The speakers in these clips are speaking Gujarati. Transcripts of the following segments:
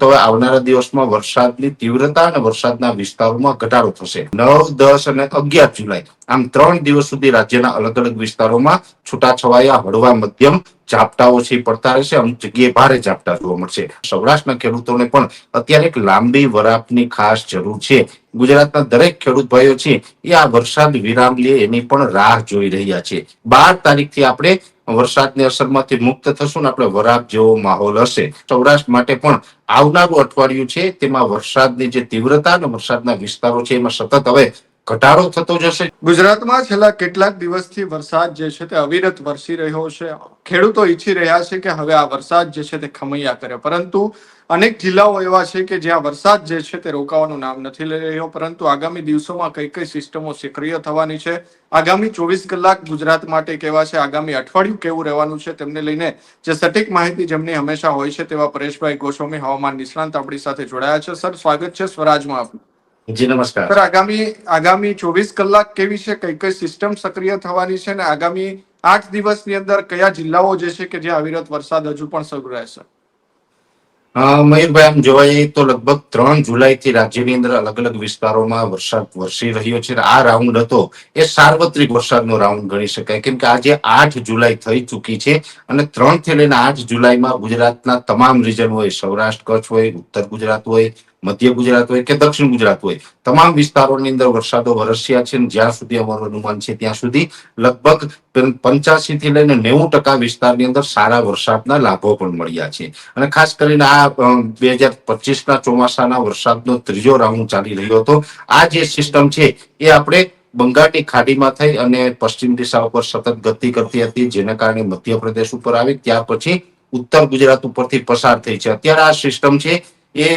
તો આવનારા દિવસમાં વરસાદની તીવ્રતા અને વરસાદના વિસ્તારોમાં ઘટાડો થશે. નવ, દસ અને અગિયાર જુલાઈ આમ ત્રણ દિવસ સુધી રાજ્યના અલગ અલગ વિસ્તારોમાં છૂટાછવાયા હળવા મધ્યમ ઝાપટાઓ છે પડતા રહેશે, અમુક જગ્યાએ ભારે ઝાપટા જોવા મળશે. સૌરાષ્ટ્રના ખેડૂતોને પણ અત્યારે એક લાંબી વરાપની ખાસ જરૂર છે. ગુજરાતના દરેક ખેડૂત ભાઈઓ છે, એ આ વરસાદ વિરામ લે એની પણ રાહ જોઈ રહ્યા છે. બાર તારીખથી આપણે વરસાદની અસરમાંથી મુક્ત થશું ને આપણે વરાપ જેવો માહોલ હશે. સૌરાષ્ટ્ર માટે પણ આવનારું અઠવાડિયું છે, તેમાં વરસાદની જે તીવ્રતા અને વરસાદના વિસ્તારો છે, એમાં સતત હવે ઘટાડો થતો જશે. ગુજરાતમાં છેલ્લા કેટલાક દિવસથી વરસાદ જે છે તે અવિરત વરસી રહ્યો છે. ખેડૂતો ઈચ્છી રહ્યા છે કે હવે આ વરસાદ જે છે તે ખમૈયા કરે. પરંતુ અનેક જિલ્લાઓ એવા છે કે જ્યાં વરસાદ જે છે તે રોકાવાનું નામ નથી લઈ રહ્યો. પરંતુ આગામી દિવસોમાં કઈ કઈ સિસ્ટમો સક્રિય થવાની છે? આગામી ચોવીસ કલાક ગુજરાત માટે કેવા છે? આગામી અઠવાડિયું કેવું રહેવાનું છે? તેમને લઈને જે સટીક માહિતી જેમની હંમેશા હોય છે તેવા પરેશભાઈ ગોસ્વામી હવામાન નિષ્ણાંત આપણી સાથે જોડાયા છે. સર, સ્વાગત છે સ્વરાજમાં આપનું. જી નમસ્કાર. સર આગામી આગામી ચોવીસ કલાક કેવી છે? કઈ કઈ સિસ્ટમ સક્રિય થવાની છે? અને આગામી આઠ દિવસની અંદર કયા જિલ્લાઓ જે છે કે જે અવિરત વરસાદ હજુ પણ શરૂ રહેશે? મયુરભાઈ આમ જોવા જઈએ તો લગભગ ત્રણ જુલાઈથી રાજ્યની અંદર અલગ અલગ વિસ્તારોમાં વરસાદ વરસી રહ્યો છે. અને આ રાઉન્ડ હતો. એ સાર્વત્રિક વરસાદનો રાઉન્ડ ગણી શકાય. કેમ કે આજે આઠ જુલાઈ થઈ ચૂકી છે. અને ત્રણથી લઈને આઠ જુલાઈમાં ગુજરાતના તમામ રિજન હોય સૌરાષ્ટ્ર કચ્છ હોય ઉત્તર ગુજરાત હોય મધ્ય ગુજરાત હોય કે દક્ષિણ ગુજરાત હોય. તમામ વિસ્તારોની અંદર વરસાદો વરસ્યા છે જ્યાં સુધી અમારું અનુમાન છે ત્યાં સુધી લગભગ પંચ્યાસી થી લઈને નેવું ટકા વિસ્તારની અંદર સારા વરસાદના લાભો પણ મળ્યા છે. અને ખાસ કરીને આ બે હજાર પચીસ ના ચોમાસાના વરસાદનો ત્રીજો રાઉન્ડ ચાલી રહ્યો હતો. આ જે સિસ્ટમ છે એ આપણે બંગાળની ખાડીમાં થઈ અને પશ્ચિમ દિશા ઉપર સતત ગતિ કરતી હતી, જેના કારણે મધ્યપ્રદેશ ઉપર આવી, ત્યાર પછી ઉત્તર ગુજરાત ઉપરથી પસાર થઈ છે. અત્યારે આ સિસ્ટમ છે એ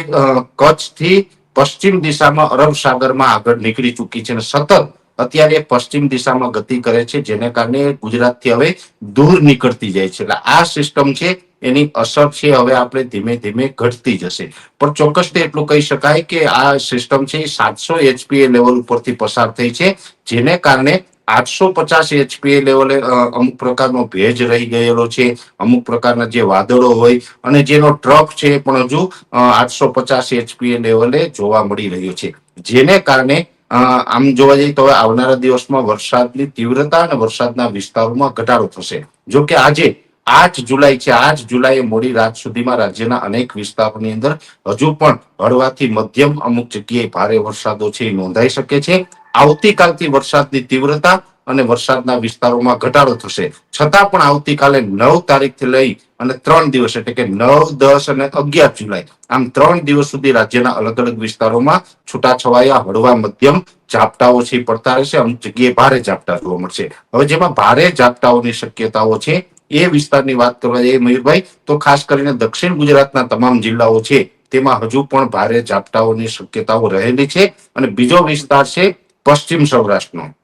કચ્છથી પશ્ચિમ દિશામાં અરબ સાગરમાં આગળ નીકળી ચૂકી છે અને સતત અત્યારે પશ્ચિમ દિશામાં ગતિ કરે છે, જેને કારણે ગુજરાતથી હવે દૂર નીકળતી જાય છે. એટલે આ સિસ્ટમ છે, એની અસર છે, હવે આપણે ધીમે ધીમે ઘટતી જશે. પણ ચોક્કસ એટલું કહી શકાય કે આ સિસ્ટમ છે, એ સાતસો એચપીએ લેવલ ઉપરથી પસાર થઈ છે, જેને કારણે આઠસો પચાસ એચપીએ લેવલે અમુક પ્રકારનો ભેજ રહી ગયેલો છે, અમુક પ્રકારના જે વાદળો હોય અને જેનો ટ્રફ છે પણ હજુ આઠસો પચાસ એચપીએ લેવલે જોવા મળી રહ્યો છે. જેને કારણે આમ જોવા જઈએ તો આવનારા દિવસમાં વરસાદની તીવ્રતા અને વરસાદના વિસ્તારોમાં ઘટાડો થશે. જો કે આજે આઠ જુલાઈ છે, આઠ જુલાઈએ મોડી રાત સુધીમાં રાજ્યના અનેક વિસ્તારોની અંદર હજુ પણ હળવાથી મધ્યમ અમુક જગ્યાએ ભારે વરસાદો છે નોંધાઈ શકે છે. આવતીકાલથી વરસાદની તીવ્રતા અને વરસાદના વિસ્તારોમાં ઘટાડો થશે. છતાં પણ આવતીકાલે નવ તારીખથી લઈ અને ત્રણ દિવસ એટલે કે નવ, દસ અને અગિયાર જુલાઈ, આમ ત્રણ દિવસ સુધી રાજ્યના અલગ અલગ વિસ્તારોમાં છૂટાછવાયા હળવા મધ્યમ ઝાપટાઓ છે, પડતા રહેશે, અમુક જગ્યાએ ભારે ઝાપટા જોવા મળશે. હવે જેમાં ભારે ઝાપટાઓની શક્યતાઓ છે, એ વિસ્તારની વાત કરવા જઈએ મયુરભાઈ, તો ખાસ કરીને દક્ષિણ ગુજરાતના તમામ જિલ્લાઓ છે, તેમાં હજુ પણ ભારે ઝાપટાઓની શક્યતાઓ રહેલી છે અને બીજો વિસ્તાર છે પશ્ચિમ સૌરાષ્ટ્રનો.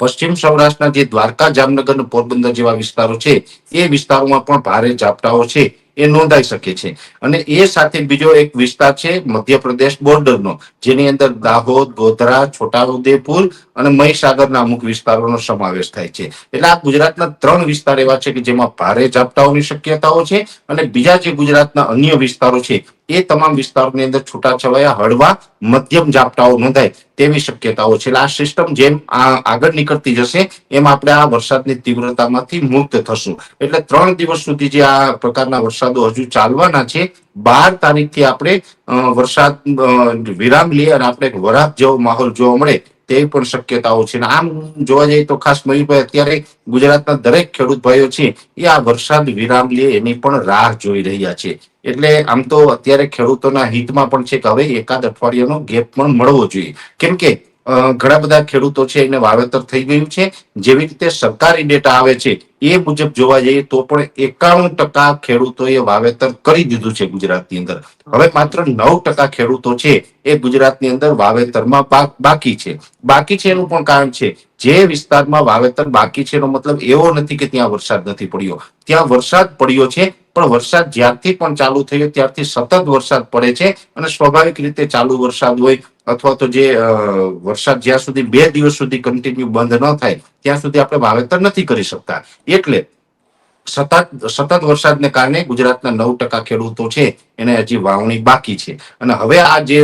પશ્ચિમ સૌરાષ્ટ્રના જે દ્વારકા જામનગર પોરબંદર જેવા વિસ્તારો છે, એ વિસ્તારોમાં પણ ભારે ઝાપટાઓ છે. એ નોંધાઈ શકે છે. અને એ સાથે બીજો એક વિસ્તાર છે મધ્યપ્રદેશ બોર્ડરનો, જેની અંદર દાહોદ, ગોધરા, છોટાઉદેપુર અને મહીસાગરના અમુક વિસ્તારોનો સમાવેશ થાય છે. એટલે આ ગુજરાતના ત્રણ વિસ્તાર એવા છે કે જેમાં ભારે ઝાપટાઓની શક્યતાઓ છે અને બીજા જે ગુજરાતના અન્ય વિસ્તારો છે, એ તમામ વિસ્તારોની અંદર છૂટાછવાયા હળવા મધ્યમ ઝાપટાઓ નોંધાય તેવી શક્યતાઓ છે. આ સિસ્ટમ જેમ આગળ નીકળતી જશે, એમ આપણે આ વરસાદની તીવ્રતામાંથી મુક્ત થશું. એટલે ત્રણ દિવસ સુધી જે આ પ્રકારના વરસાદો હજુ ચાલવાના છે. બાર તારીખથી આપણે વરસાદ વિરામ લઈએ અને આપણે વરાપ જેવો માહોલ જોવા મળે તેવી પણ શક્યતાઓ છે. આમ જોવા જઈએ તો ખાસ મયુરભાઈ અત્યારે ગુજરાતના દરેક ખેડૂત ભાઈઓ છે એ આ વરસાદ વિરામ લે એની પણ રાહ જોઈ રહ્યા છે. એટલે આમ તો અત્યારે ખેડૂતોના હિતમાં પણ છે કે હવે એકાદ અઠવાડિયાનો ગેપ પણ મળવો જોઈએ. કેમ કે ઘણા બધા ખેડૂતો છે, એને વાવેતર થઈ ગયું છે. જેવી રીતે સરકારી ડેટા આવે છે, એ મુજબ જોવા જઈએ તો પણ એકાણું ટકા ખેડૂતોએ વાવેતર કરી દીધું છે ગુજરાતની અંદર. હવે માત્ર નવ ટકા ખેડૂતો છે, એ ગુજરાતની અંદર વાવેતરમાં બાકી છે. બાકી છે એનું પણ કારણ છે, જે વિસ્તારમાં વાવેતર બાકી છે એનો મતલબ એવો નથી કે ત્યાં વરસાદ નથી પડ્યો. ત્યાં વરસાદ પડ્યો છે, પણ વરસાદ જ્યારથી પણ ચાલુ થયો, ત્યારથી સતત વરસાદ પડે છે અને સ્વાભાવિક રીતે ચાલુ વરસાદ હોય અથવા તો જે વરસાદ જ્યાં સુધી બે દિવસ સુધી કન્ટિન્યુ બંધ ન થાય, ત્યાં સુધી આપણે વાવેતર નથી કરી શકતા. એટલે સતત સતત વરસાદને કારણે ગુજરાતના નવ ટકા ખેડૂતો છે, એને હજી વાવણી બાકી છે. અને હવે આ જે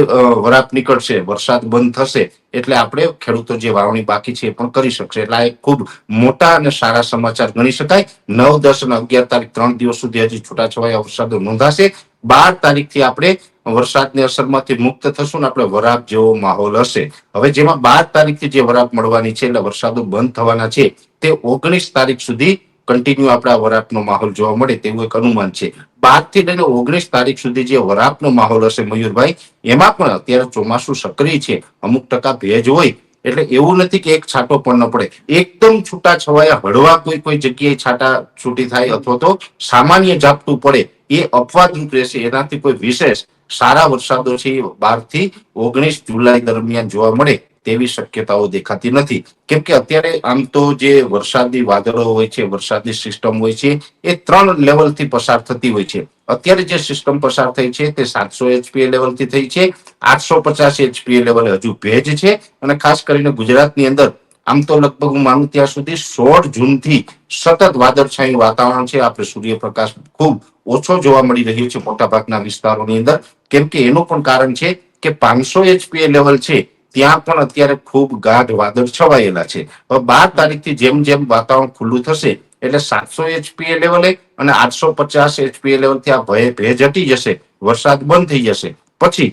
વરાપ નીકળશે, વરસાદ બંધ થશે, એટલે આપણે ખેડૂતો જે વાવણી બાકી છે એ પણ કરી શકશે. એટલે આ એક ખૂબ મોટા અને સારા સમાચાર ગણી શકાય. નવ, દસ અને અગિયાર તારીખ ત્રણ દિવસ સુધી હજી છૂટાછવાયા વરસાદો નોંધાશે. બાર તારીખથી આપણે વરસાદની અસરમાંથી મુક્ત થશું ને આપણે વરાપ જેવો માહોલ હશે. હવે જેમાં બાર તારીખથી જે વરાપ મળવાની છે, એટલે વરસાદો બંધ થવાના છે, તે ઓગણીસ તારીખ સુધી કન્ટિન્યુ આપણા વરાપનો માહોલ જોવા મળે તેવું એક અનુમાન છે. બારથી લઈને ઓગણીસ તારીખ સુધી જે વરાપનો માહોલ હશે મયુરભાઈ, એમાં પણ અત્યારે ચોમાસું સક્રિય છે. અમુક ટકા ભેજ હોય, એટલે એવું નથી કે એક છાંટો પણ ન પડે. એકદમ છૂટા છવાયા હળવા કોઈ કોઈ જગ્યાએ છાંટા છૂટી થાય અથવા તો સામાન્ય ઝાપટું પડે, એ અપવાદરૂપ રહેશે. એનાથી કોઈ વિશેષ સારા વરસાદો છે એ બારથી ઓગણીસ જુલાઈ દરમિયાન જોવા મળે તેવી શક્યતાઓ દેખાતી નથી. કેમ કે અત્યારે આમ તો જે વરસાદી વાદળો હોય છે, વરસાદની સિસ્ટમ હોય છે, એ ત્રણ લેવલથી પસાર થતી હોય છે. અત્યારે જે સિસ્ટમ પસાર થઈ છે તે સાતસો એચપીએ લેવલથી થઈ છે, આઠસો પચાસ એચપીએ લેવલે હજુ ભેજ છે અને ખાસ કરીને ગુજરાતની અંદર આમ તો લગભગ હું માનું ત્યાં સુધી સોળ જૂનથી સતત વાદળછાયું વાતાવરણ છે. આપણે સૂર્યપ્રકાશ ખૂબ ઓછો જોવા મળી રહ્યો છે મોટાભાગના વિસ્તારોની અંદર. કેમ કે એનું પણ કારણ છે કે પાંચસો એચપીએ લેવલ છે, ત્યાં પણ અત્યારે ખૂબ ગાઢ વાદળ છવાયેલા છે. હવે બાર તારીખથી જેમ જેમ વાતાવરણ ખુલ્લું થશે, એટલે સાતસો એચપીએ લેવલે અને આઠસો પચાસ એચપીએ લેવલથી આ ભય ભેજ હટી જશે, વરસાદ બંધ થઈ જશે. પછી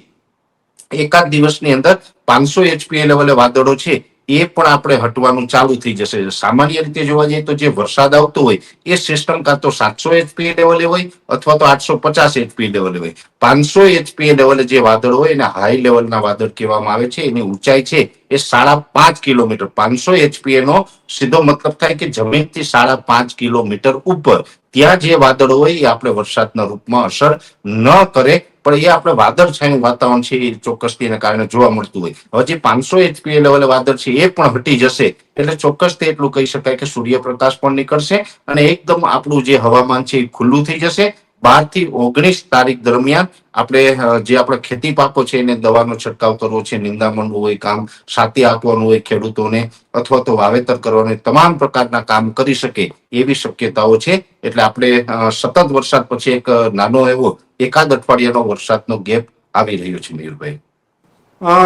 એકાદ દિવસની અંદર પાંચસો એચપીએ લેવલે વાદળો છે. એ પણ આપણે હટવાનું ચાલુ થઈ જશે. સામાન્ય રીતે જોવા જઈએ તો જે વરસાદ આવતો હોય, એ સિસ્ટમ કાં તો સાતસો એચપી લેવલે હોય અથવા તો આઠસો પચાસ એચપી લેવલે હોય. પાંચસો એચપી લેવલે જે વાદળ હોય એને હાઈ લેવલના વાદળ કહેવામાં આવે છે. એની ઊંચાઈ છે એ સાડા પાંચ કિલોમીટર. પાંચસો એચપીએ નો સીધો મતલબ થાય કે જમીનથી સાડા પાંચ કિલોમીટર ઉપર. ત્યાં જે વાદળ હોય એ આપણે વરસાદના રૂપમાં અસર ન કરે પણ એ આપણે વાદળ છાયું વાતાવરણ છે એ ચોક્કસથી એના કારણે જોવા મળતું હોય. હવે જે પાંચસો એચપી લેવલે વાદળ છે એ પણ હટી જશે. એટલે ચોક્કસ તે એટલું કહી શકાય કે સૂર્યપ્રકાશ પણ નીકળશે અને એકદમ આપણું જે હવામાન છે એ ખુલ્લું થઈ જશે. બારથી ઓગણીસ તારીખ દરમિયાન આપણે જે આપણે ખેતી પાકો છે, એને દવાનો છંટકાવ કરવો છે નિંદામણ હોય, કામ સાથી આપવાનું હોય, ખેડૂતોને અથવા તો વાવેતર કરવાનું તમામ પ્રકારના કામ કરી શકે એવી શક્યતાઓ છે. એટલે આપણે સતત વરસાદ પછી એક નાનો એવો એકાદ અઠવાડિયાનો વરસાદનો ગેપ આવી રહ્યો છે મયુરભાઈ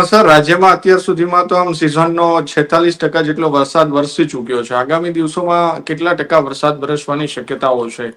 સર, રાજ્યમાં અત્યાર સુધીમાં તો આમ સિઝનનો છેતાલીસ ટકા જેટલો વરસાદ વરસી ચૂક્યો છે. આગામી દિવસોમાં કેટલા ટકા વરસાદ વરસવાની શક્યતાઓ છે?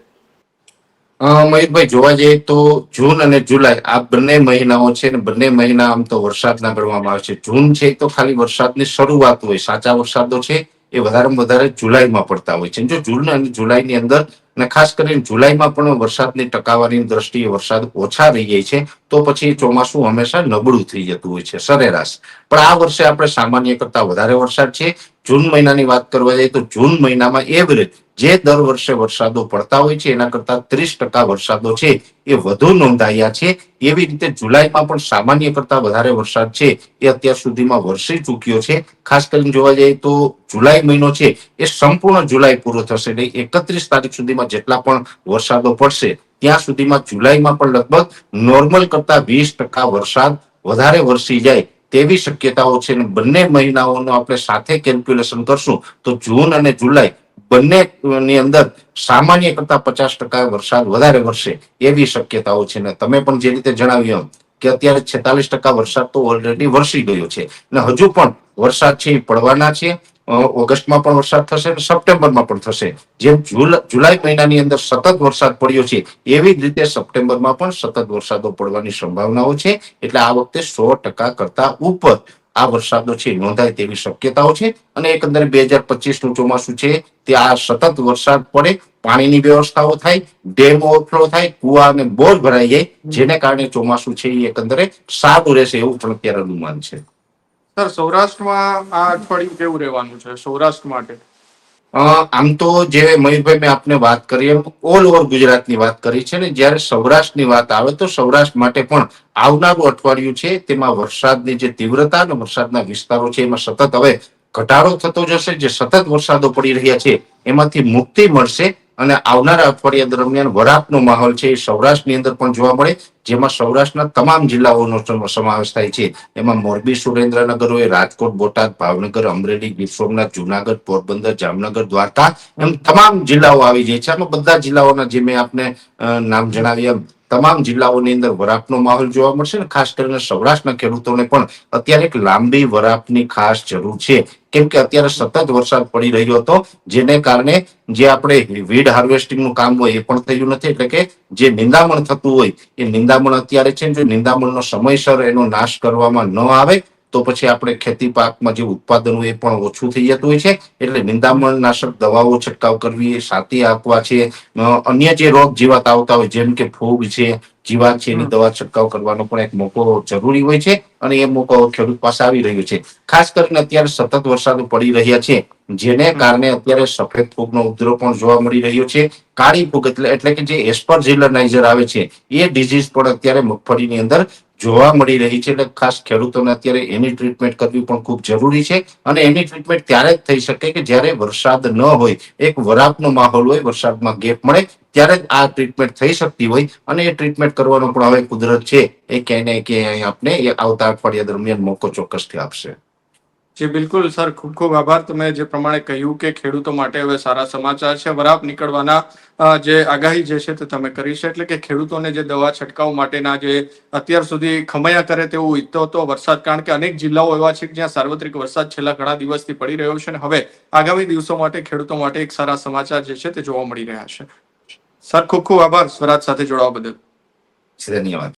મયુરભાઈ, જોવા જઈએ તો જૂન અને જુલાઈ આ બંને મહિનાઓ છે ને બંને મહિના આમ તો વરસાદના ગણવામાં આવે છે. જૂન છે તો ખાલી વરસાદની શરૂઆત હોય, સાચા વરસાદો છે એ વધારેમાં વધારે જુલાઈમાં પડતા હોય છે. જો જૂન અને જુલાઈની અંદર અને ખાસ કરીને જુલાઈમાં પણ વરસાદની ટકાવારીની દ્રષ્ટિએ વરસાદ ઓછા રહી જાય છે તો પછી ચોમાસું હંમેશા નબળું થઈ જતું હોય છે, સરેરાશ. પણ આ વર્ષે આપણે સામાન્ય કરતા વધારે વરસાદ છે. જૂન મહિનાની વાત કરવા જઈએ તો જૂન મહિનામાં એવરેજ જે દર વર્ષે વરસાદો પડતા હોય છે, એના કરતા ત્રીસ ટકા વરસાદો છે એ વધુ નોંધાયા છે. એવી રીતે જુલાઈમાં પણ સામાન્ય કરતા વધારે વરસાદ છે એ અત્યાર સુધીમાં વરસી ચૂક્યો છે. ખાસ કરીને જોવા જઈએ તો જુલાઈ મહિનો છે એ સંપૂર્ણ જુલાઈ પૂરો થશે એટલે એકત્રીસ તારીખ સુધીમાં જેટલા પણ વરસાદો પડશે ત્યાં સુધીમાં જુલાઈમાં પણ લગભગ નોર્મલ કરતા વીસ ટકા વરસાદ વધારે વરસી જાય તેવી શક્યતાઓ છે અને બંને મહિનાઓનો આપણે સાથે કેલ્ક્યુલેશન કરશું તો જૂન અને જુલાઈ બંને ની અંદર સામાન્ય કરતા પચાસ ટકા વરસાદ વધારે વરસે એવી શક્યતાઓ છે. ને તમે પણ જે રીતે જણાવ્યું કે અત્યારે છેતાલીસ ટકા વરસાદ તો ઓલરેડી વરસી ગયો છે. અને હજુ પણ વરસાદ છે એ પડવાના છે. ઓગસ્ટમાં પણ વરસાદ થશે અને સપ્ટેમ્બરમાં પણ થશે. જેમ જુલાઈ મહિનાની અંદર સતત વરસાદ પડ્યો છે, એવી જ રીતે સપ્ટેમ્બરમાં પણ સતત વરસાદો પડવાની સંભાવનાઓ છે. એટલે આ વખતે સો ટકા કરતા ઉપર આ વરસાદો છે, નોંધાય તેવી શક્યતાઓ છે. અને એકંદરે બે હજાર પચીસનું ચોમાસું છે તે આ સતત વરસાદ પડે, પાણીની વ્યવસ્થાઓ થાય, ડેમ ઓવરફ્લો થાય, કુવા અને બોર ભરાઈ જાય, જેને કારણે ચોમાસું છે એ એકંદરે સારું રહેશે એવું પણ અત્યારે અનુમાન છે. સર, સૌરાષ્ટ્રમાં આ અઠવાડિયું કેવું રહેવાનું છે સૌરાષ્ટ્ર માટે? આમ તો જે મયુરભાઈ મેં આપને વાત કરી, એમ ઓલ ઓવર ગુજરાતની વાત કરી છે ને, જ્યારે સૌરાષ્ટ્રની વાત આવે તો સૌરાષ્ટ્ર માટે પણ આવનારું અઠવાડિયું છે, તેમાં વરસાદની જે તીવ્રતા અને વરસાદના વિસ્તારો છે, એમાં સતત હવે ઘટાડો થતો જશે, જે સતત વરસાદો પડી રહ્યા છે, એમાંથી મુક્તિ મળશે અને આવનારા અઠવાડિયા દરમિયાન વરાપનો માહોલ છે, એ સૌરાષ્ટ્રની અંદર પણ જોવા મળે. જેમાં સૌરાષ્ટ્રના તમામ જિલ્લાઓનો સમ- સમાવેશ થાય છે. એમાં મોરબી સુરેન્દ્રનગર હોય રાજકોટ, બોટાદ, ભાવનગર, અમરેલી, ગીર સોમનાથ, જુનાગઢ, પોરબંદર, જામનગર, દ્વારકા એમ તમામ જિલ્લાઓ આવી જાય છે. આમાં બધા જિલ્લાઓના જે મેં આપને નામ જણાવ્યા તમામ જિલ્લાઓની અંદર વરાપનો માહોલ જોવા મળશે અને ખાસ કરીને સૌરાષ્ટ્રના ખેડૂતોને પણ અત્યારે એક લાંબી વરાપની ખાસ જરૂર છે. કેમ કે અત્યારે સતત વરસાદ પડી રહ્યો હતો, જેને કારણે જે આપણે વીડ હાર્વેસ્ટિંગનું કામ હોય એ પણ થયું નથી. એટલે કે જે નિંદામણ થતું હોય એ નિંદામણ અત્યારે છે જો નિંદામણનો સમયસર એનો નાશ કરવામાં ન આવે તો પછી આપણે ખેતી પાકમાં જે ઉત્પાદન હોય એ પણ ઓછું થઈ જતું હોય છે. એટલે નિંદામણ નાશક દવાઓ છંટકાવ કરવી સાતી આપવા છે. અન્ય જે રોગ જીવાત આવતા હોય જેમ કે ફૂગ છે જીવાત છે એની દવા છંટકાવ કરવાનો પણ એક મોકો જરૂરી હોય છે અને એ મોકો ખેડૂત પાસે આવી રહ્યો છે. ખાસ કરીને અત્યારે સતત વરસાદ પડી રહ્યા છે જેને કારણે અત્યારે સફેદ ફૂગનો ઉપદ્રવ પણ જોવા મળી રહ્યો છે. કાળી ફૂગ એટલે એટલે કે જે એસ્પરજિલનાઇઝર આવે છે એ ડિઝીઝ પણ અત્યારે મગફળીની અંદર જોવા મળી રહી છે. એટલે ખાસ ખેડૂતોને અત્યારે એની ટ્રીટમેન્ટ કરવી પણ ખૂબ જરૂરી છે અને એની ટ્રીટમેન્ટ ત્યારે જ થઈ શકે કે જ્યારે વરસાદ ન હોય, એક વરાપનો માહોલ હોય, વરસાદમાં ગેપ મળે, ત્યારે જ આ ટ્રીટમેન્ટ થઈ શકતી હોય અને એ ટ્રીટમેન્ટ કરવાનો પણ હવે કુદરત છે. એ ક્યાંય ને ક્યાંય આપને આવતા અઠવાડિયા દરમિયાન મોકો ચોક્કસથી આપશે. જી, બિલકુલ, સર. ખૂબ ખૂબ આભાર. તમે જે પ્રમાણે કહ્યું કે ખેડૂતો માટે હવે સારા સમાચાર છે વરાપ નીકળવાના જે આગાહી જે છે તે તમે કરી છે. એટલે કે ખેડૂતોને જે દવા છંટકાવ માટેના જે અત્યાર સુધી ખમૈયા કરે તેવું ઈચ્છતો હતો વરસાદ, કારણ કે અનેક જિલ્લાઓ એવા છે જ્યાં સાર્વત્રિક વરસાદ છેલ્લા ઘણા દિવસથી પડી રહ્યો છે અને હવે આગામી દિવસો માટે ખેડૂતો માટે એક સારા સમાચાર જે છે તે જોવા મળી રહ્યા છે. સર, ખૂબ ખૂબ આભાર સ્વરાજ સાથે જોડાવા બદલ. ધન્યવાદ.